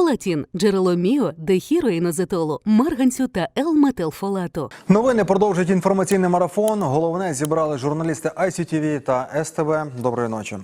Фолатін – джерело міо, дехіроїнозетолу, марганцю та Л-метилфолату. Новини продовжують інформаційний марафон. Головне зібрали журналісти ICTV та СТВ. Доброї ночі.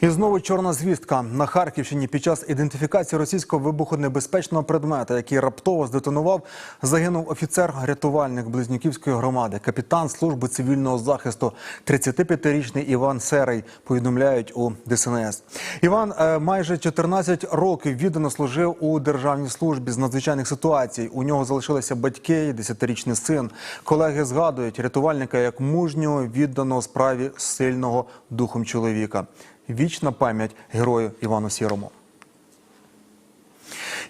І знову чорна звістка на Харківщині під час ідентифікації російського вибухонебезпечного предмета, який раптово здетонував, загинув офіцер-рятувальник Близнюківської громади, капітан служби цивільного захисту, 35-річний Іван Серий. Повідомляють у ДСНС. Іван е, майже 14 років віддано служив у державній службі з надзвичайних ситуацій. У нього залишилися батьки, і 10-річний син. Колеги згадують рятувальника як мужнього, відданого справі сильного духом чоловіка. Вічна пам'ять герою Івану Сірому.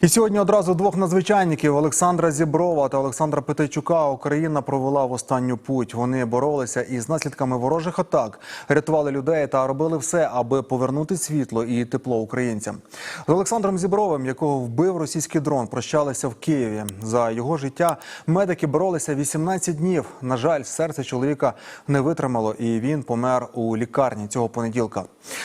І сьогодні одразу двох надзвичайників Олександра Зіброва та Олександра Петейчука Україна провела в останню путь. Вони боролися із наслідками ворожих атак, рятували людей та робили все, аби повернути світло і тепло українцям. З Олександром Зібровим, якого вбив російський дрон, прощалися в Києві. За його життя медики боролися 18 днів. На жаль, серце чоловіка не витримало, і він помер у лікарні цього понеділка.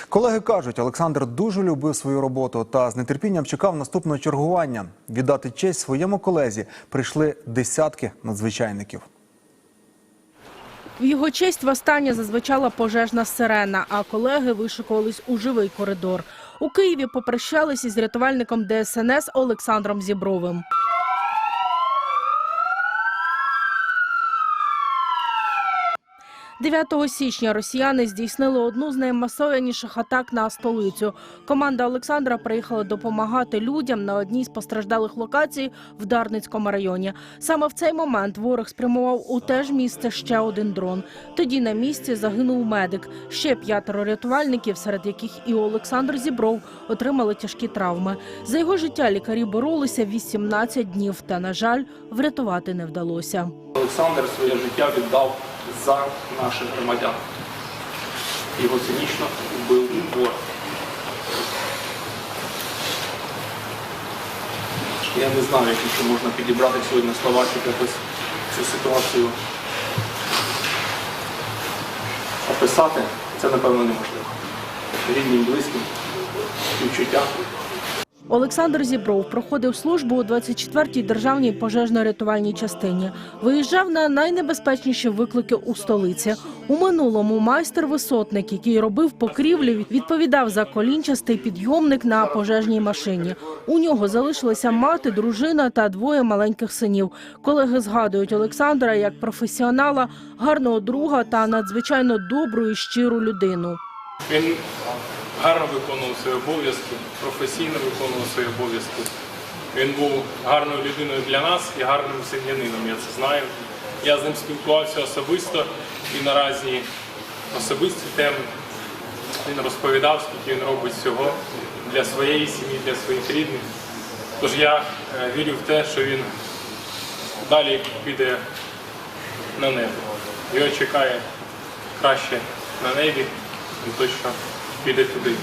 Колеги кажуть, Олександр дуже любив свою роботу та з нетерпінням чекав наступного чергування. Віддати честь своєму колезі прийшли десятки надзвичайників. В його честь востаннє зазвичала пожежна сирена, а колеги вишикувались у живий коридор. У Києві попрощалися з рятувальником ДСНС Олександром Зібровим. – 9 січня росіяни здійснили одну з наймасованіших атак на столицю. Команда Олександра приїхала допомагати людям на одній з постраждалих локацій в Дарницькому районі. Саме в цей момент ворог спрямував у те ж місце ще один дрон. Тоді на місці загинув медик. Ще п'ятеро рятувальників, серед яких і Олександр Зібров, отримали тяжкі травми. За його життя лікарі боролися 18 днів, та на жаль, врятувати не вдалося. Олександр своє життя віддав за наших громадян. Його цинічно вбив ворог. Я не знаю, які ще можна підібрати сьогодні слова, щоб якось цю ситуацію описати. Це, напевно, неможливо. Рідним, близьким, співчуття. Олександр Зібров проходив службу у 24-й державній пожежно-рятувальній частині. Виїжджав на найнебезпечніші виклики у столиці. У минулому майстер-висотник, який робив покрівлі, відповідав за колінчастий підйомник на пожежній машині. У нього залишилися мати, дружина та двоє маленьких синів. Колеги згадують Олександра як професіонала, гарного друга та надзвичайно добру і щиру людину. Він гарно виконував свої обов'язки, професійно виконував свої обов'язки. Він був гарною людиною для нас і гарним сім'янином, я це знаю. Я з ним спілкувався особисто і на різні особисті теми. Він розповідав, скільки він робить всього для своєї сім'ї, для своїх рідних. Тож я е, вірю в те, що він далі піде на небо. Його чекає краще на небі, він точно піде туди.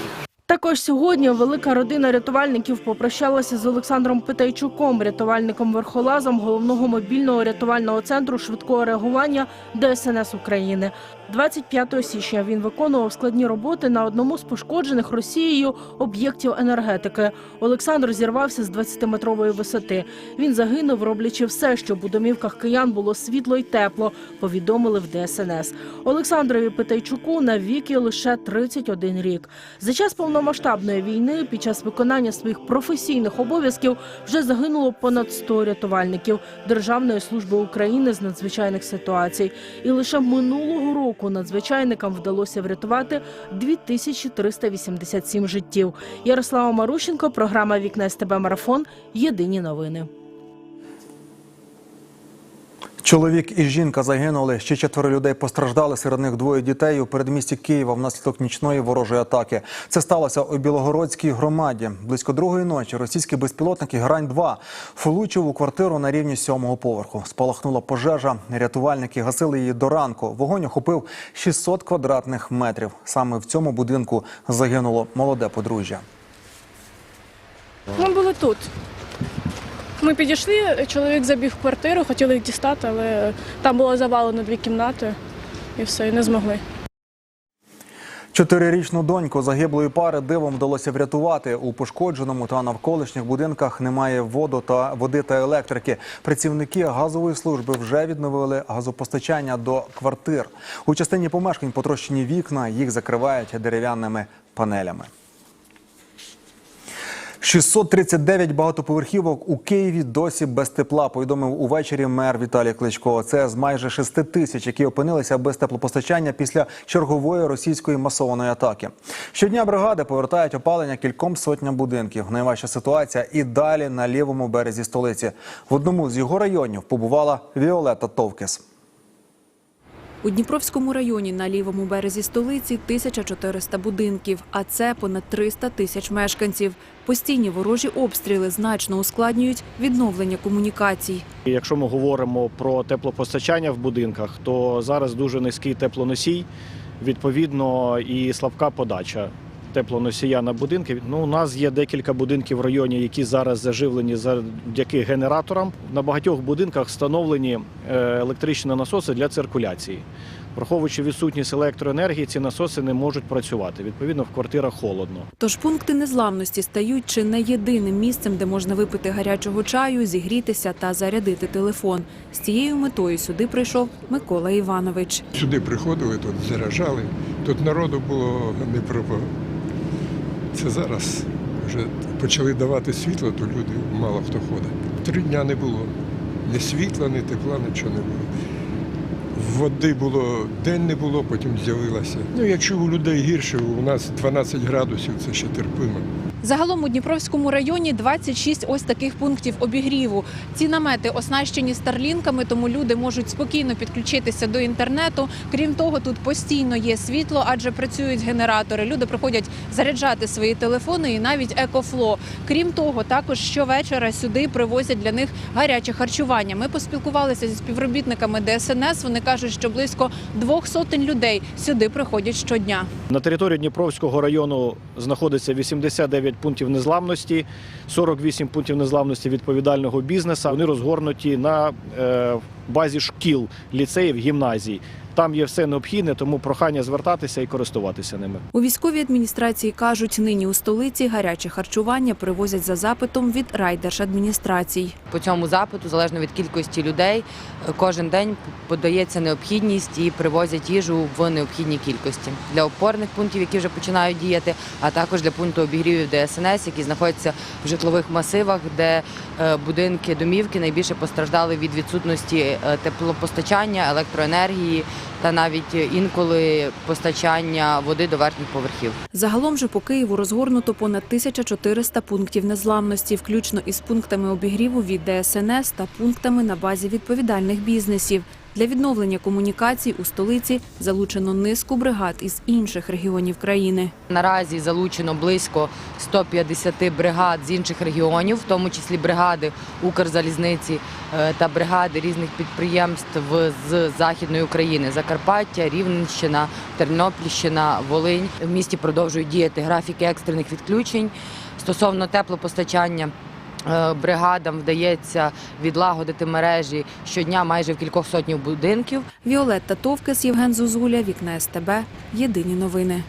Також сьогодні велика родина рятувальників попрощалася з Олександром Питайчуком, рятувальником верхолазом головного мобільного рятувального центру швидкого реагування ДСНС України. 25 січня він виконував складні роботи на одному з пошкоджених Росією об'єктів енергетики. Олександр зірвався з 20-метрової висоти. Він загинув, роблячи все, щоб у домівках киян було світло й тепло. Повідомили в ДСНС. Олександрові Питайчуку на віки лише 31 рік. За час повномасштабної війни під час виконання своїх професійних обов'язків вже загинуло понад 100 рятувальників Державної служби України з надзвичайних ситуацій. І лише минулого року надзвичайникам вдалося врятувати 2387 життів. Ярослава Марущенко, програма Вікна СТБ Марафон. Єдині новини. Чоловік і жінка загинули. Ще четверо людей постраждали. Серед них двоє дітей у передмісті Києва внаслідок нічної ворожої атаки. Це сталося у Білогородській громаді. Близько другої ночі російські безпілотники Грань 2 влучив у квартиру на рівні сьомого поверху. Спалахнула пожежа. Рятувальники гасили її до ранку. Вогонь охопив 600 квадратних метрів. Саме в цьому будинку загинуло молоде подружжя. Ми були тут. Ми підійшли, чоловік забіг в квартиру, хотіли їх дістати, але там було завалено дві кімнати і все, і не змогли. Чотирирічну доньку загиблої пари дивом вдалося врятувати. У пошкодженому та навколишніх будинках немає воду та води та електрики. Працівники газової служби вже відновили газопостачання до квартир. У частині помешкань потрощені вікна, їх закривають дерев'яними панелями. 639 багатоповерхівок у Києві досі без тепла. Повідомив увечері мер Віталій Кличко. Це з майже 6 тисяч, які опинилися без теплопостачання після чергової російської масованої атаки. Щодня бригади повертають опалення кільком сотням будинків. Найважча ситуація і далі на лівому березі столиці. В одному з його районів побувала Віолета Товкес. У Дніпровському районі на лівому березі столиці 1400 будинків, а це понад 300 тисяч мешканців. Постійні ворожі обстріли значно ускладнюють відновлення комунікацій. Якщо ми говоримо про теплопостачання в будинках, то зараз дуже низький теплоносій, відповідно, і слабка подача теплоносія на будинки. Ну, у нас є декілька будинків в районі, які зараз заживлені завдяки генераторам. На багатьох будинках встановлені е, електричні насоси для циркуляції. Враховуючи відсутність електроенергії, ці насоси не можуть працювати. Відповідно, в квартирах холодно. Тож пункти незламності стають чи не єдиним місцем, де можна випити гарячого чаю, зігрітися та зарядити телефон. З цією метою сюди прийшов Микола Іванович. Сюди приходили, тут заряджали. Тут народу було не пропа. Це зараз вже почали давати світло, то люди мало хто ходить. Три дня не було. Ні світла, ні тепла, нічого не було. Води було, день не було, потім з'явилася. Ну, якщо у людей гірше, у нас 12 градусів, це ще терпимо. Загалом у Дніпровському районі 26 ось таких пунктів обігріву. Ці намети оснащені старлінками, тому люди можуть спокійно підключитися до інтернету. Крім того, тут постійно є світло, адже працюють генератори. Люди приходять заряджати свої телефони і навіть екофло. Крім того, також щовечора сюди привозять для них гаряче харчування. Ми поспілкувалися зі співробітниками ДСНС. Вони кажуть, що близько двох сотень людей сюди приходять щодня. На території Дніпровського району знаходиться 89 пунктів незламності, 48 пунктів незламності відповідального бізнесу. Вони розгорнуті на е, базі шкіл, ліцеїв, гімназій. Там є все необхідне, тому прохання звертатися і користуватися ними. У військовій адміністрації кажуть, нині у столиці гаряче харчування привозять за запитом від райдержадміністрацій. По цьому запиту, залежно від кількості людей, кожен день подається необхідність і привозять їжу в необхідній кількості для опорних пунктів, які вже починають діяти, а також для пункту обігрівів ДСНС, які знаходяться в житлових масивах, де е, будинки, домівки найбільше постраждали від відсутності е, теплопостачання, електроенергії та навіть інколи постачання води до верхніх поверхів. Загалом же по Києву розгорнуто понад 1400 пунктів незламності, включно із пунктами обігріву від ДСНС та пунктами на базі відповідальних бізнесів. Для відновлення комунікацій у столиці залучено низку бригад із інших регіонів країни. Наразі залучено близько 150 бригад з інших регіонів, в тому числі бригади Укрзалізниці е, та бригади різних підприємств з Західної України: Закарпаття, Рівненщина, Тернопільщина, Волинь. В місті продовжують діяти графіки екстрених відключень стосовно теплопостачання. Е, Бригадам вдається відлагодити мережі щодня майже в кількох сотнів будинків. Віолетта Товкес, Євген Зозуля, Вікна СТБ. Єдині новини.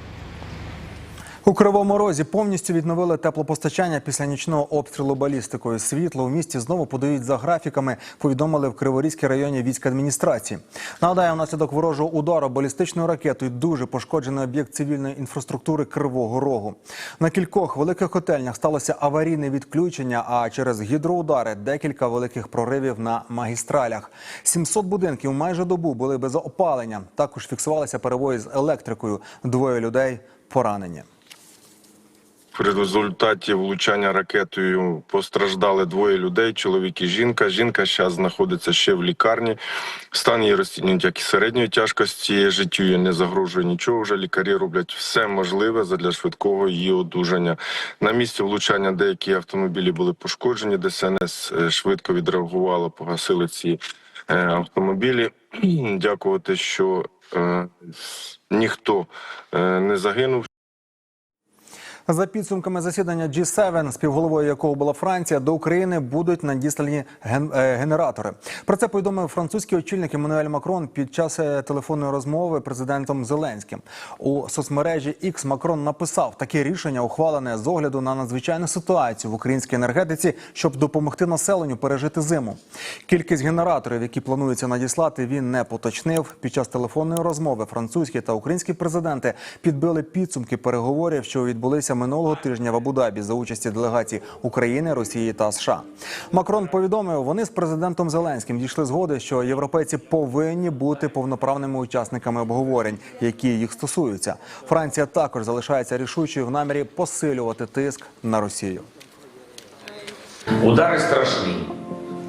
У Кривому Розі повністю відновили теплопостачання після нічного обстрілу балістикою. Світло у місті знову подають за графіками. Повідомили в Криворізькій районі військ адміністрації. Нагадаю, внаслідок ворожого удару балістичною ракетою дуже пошкоджений об'єкт цивільної інфраструктури Кривого Рогу. На кількох великих котельнях сталося аварійне відключення. А через гідроудари декілька великих проривів на магістралях. 700 будинків майже добу були без опалення. Також фіксувалися перебої з електрикою. Двоє людей поранені. В результаті влучання ракетою постраждали двоє людей: чоловік і жінка. Жінка зараз знаходиться ще в лікарні. Стан її розцінюють як і середньої тяжкості. Життю їй не загрожує нічого. Вже лікарі роблять все можливе задля швидкого її одужання. На місці влучання деякі автомобілі були пошкоджені. ДСНС е, швидко відреагувало, погасили ці е, автомобілі. Дякувати, що е, ніхто не загинув. За підсумками засідання G7, співголовою якого була Франція, до України будуть надіслані ген- е, генератори. Про це повідомив французький очільник Еммануель Макрон під час е, телефонної розмови президентом Зеленським. У соцмережі X Макрон написав, таке рішення ухвалене з огляду на надзвичайну ситуацію в українській енергетиці, щоб допомогти населенню пережити зиму. Кількість генераторів, які планується надіслати, він не поточнив. Під час телефонної розмови французькі та українські президенти підбили підсумки переговорів, що відбулися минулого тижня в Абу-Дабі за участі делегацій України, Росії та США. Макрон повідомив, вони з президентом Зеленським дійшли згоди, що європейці повинні бути повноправними учасниками обговорень, які їх стосуються. Франція також залишається рішучою в намірі посилювати тиск на Росію. Удари страшні.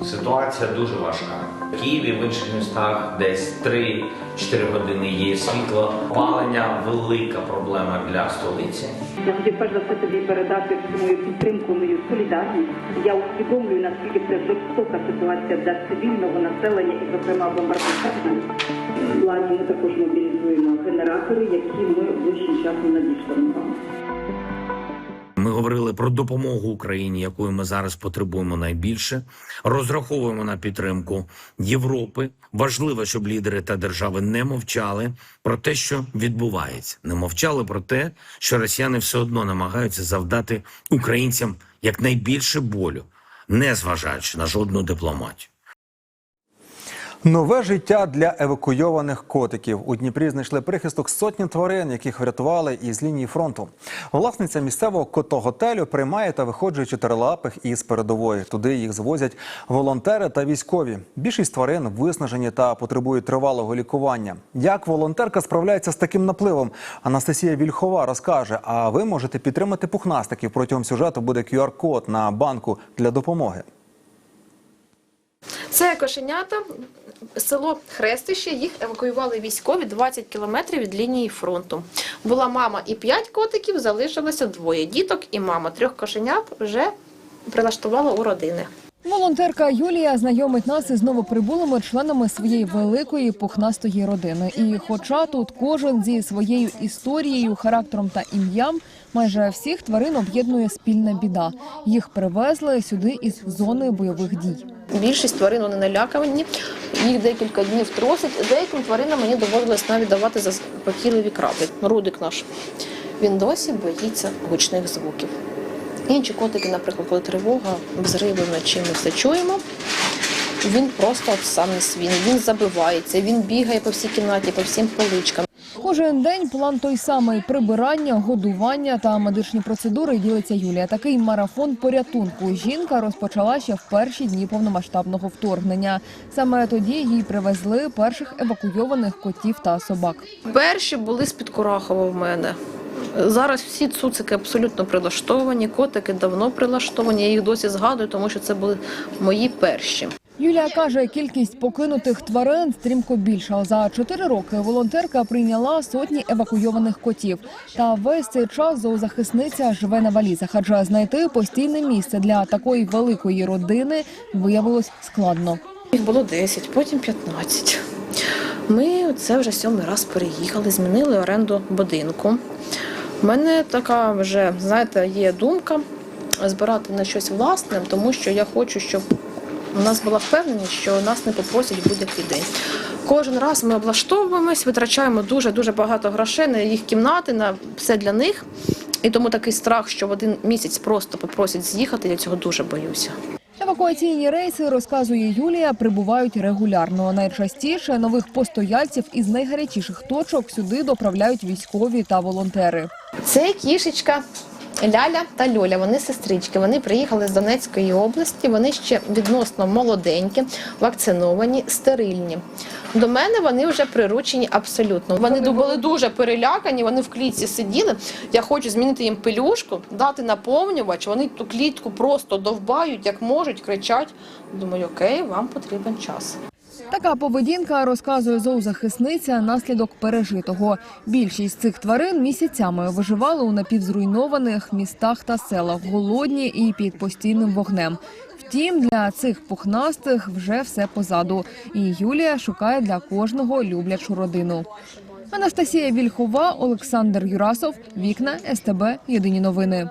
Ситуація дуже важка. Києві, в інших містах десь 3-4 години є світло. Опалення велика проблема для столиці. Я хотів перш за все тобі передати мою підтримку, мою солідарність. Я усвідомлюю, наскільки це жорстока ситуація для цивільного населення і, зокрема, бомбардування. В плані ми також мобілізуємо генератори, які ми ближчим часом надішлемо вам. Ми говорили про допомогу Україні, якої ми зараз потребуємо найбільше. Розраховуємо на підтримку Європи. Важливо, щоб лідери та держави не мовчали про те, що відбувається, не мовчали про те, що росіяни все одно намагаються завдати українцям якнайбільше болю, не зважаючи на жодну дипломатію. Нове життя для евакуйованих котиків у Дніпрі знайшли прихисток сотні тварин, яких врятували із лінії фронту. Власниця місцевого котоготелю приймає та виходжує чотирилапих із передової. Туди їх звозять волонтери та військові. Більшість тварин виснажені та потребують тривалого лікування. Як волонтерка справляється з таким напливом? Анастасія Вільхова розкаже. А ви можете підтримати пухнастиків. Протягом сюжету буде QR-код на банку для допомоги. Це кошенята, село Хрестище. Їх евакуювали військові 20 кілометрів від лінії фронту. Була мама і 5 котиків, залишилося двоє діток і мама. Трьох кошенят вже прилаштувала у родини. Волонтерка Юлія знайомить нас із новоприбулими членами своєї великої пухнастої родини. І хоча тут кожен зі своєю історією, характером та ім'ям, майже всіх тварин об'єднує спільна біда. Їх привезли сюди із зони бойових дій. Більшість тварин вони налякані, їх декілька днів тросить. Деяким тваринам мені доводилось навіть давати заспокійливі краплі. Рудик наш. Він досі боїться гучних звуків. Інші котики, наприклад, коли тривога, взриви вночі ми все чуємо. Він просто сам не свій. Він забивається, він бігає по всій кімнаті, по всім поличкам. Кожен день план той самий: прибирання, годування та медичні процедури. Ділиться Юлія. Такий марафон порятунку жінка розпочала ще в перші дні повномасштабного вторгнення. Саме тоді їй привезли перших евакуйованих котів та собак. Перші були з-під Курахова в мене. Зараз всі цуцики абсолютно прилаштовані, котики давно прилаштовані. Я їх досі згадую, тому що це були мої перші. Юлія каже, кількість покинутих тварин стрімко більша. За чотири роки волонтерка прийняла сотні евакуйованих котів. Та весь цей час зоозахисниця живе на валізах, адже знайти постійне місце для такої великої родини виявилось складно. Їх було 10, потім 15. Ми це вже сьомий раз переїхали, змінили оренду будинку. У мене така вже, знаєте, є думка збирати на щось власне, тому що я хочу, щоб у нас була впевненість, що нас не попросять будь-який день. Кожен раз ми облаштовуємось, витрачаємо дуже-дуже багато грошей на їх кімнати, на все для них. І тому такий страх, що в один місяць просто попросять з'їхати, я цього дуже боюся. Евакуаційні рейси, розказує Юлія, прибувають регулярно. Найчастіше нових постояльців із найгарячіших точок сюди доправляють військові та волонтери. Це кішечка Ляля та Льоля. Вони сестрички. Вони приїхали з Донецької області. Вони ще відносно молоденькі, вакциновані, стерильні. До мене вони вже приручені абсолютно. Вони були дуже перелякані. Вони в клітці сиділи. Я хочу змінити їм пелюшку, дати наповнювач. Вони ту клітку просто довбають, як можуть, кричать. Думаю, окей, вам потрібен час. Така поведінка розказує зоозахисниця наслідок пережитого. Більшість цих тварин місяцями виживали у напівзруйнованих містах та селах, голодні і під постійним вогнем. Втім, для цих пухнастих вже все позаду. І Юлія шукає для кожного люблячу родину. Анастасія Вільхова, Олександр Юрасов, Вікна, СТБ. Єдині новини.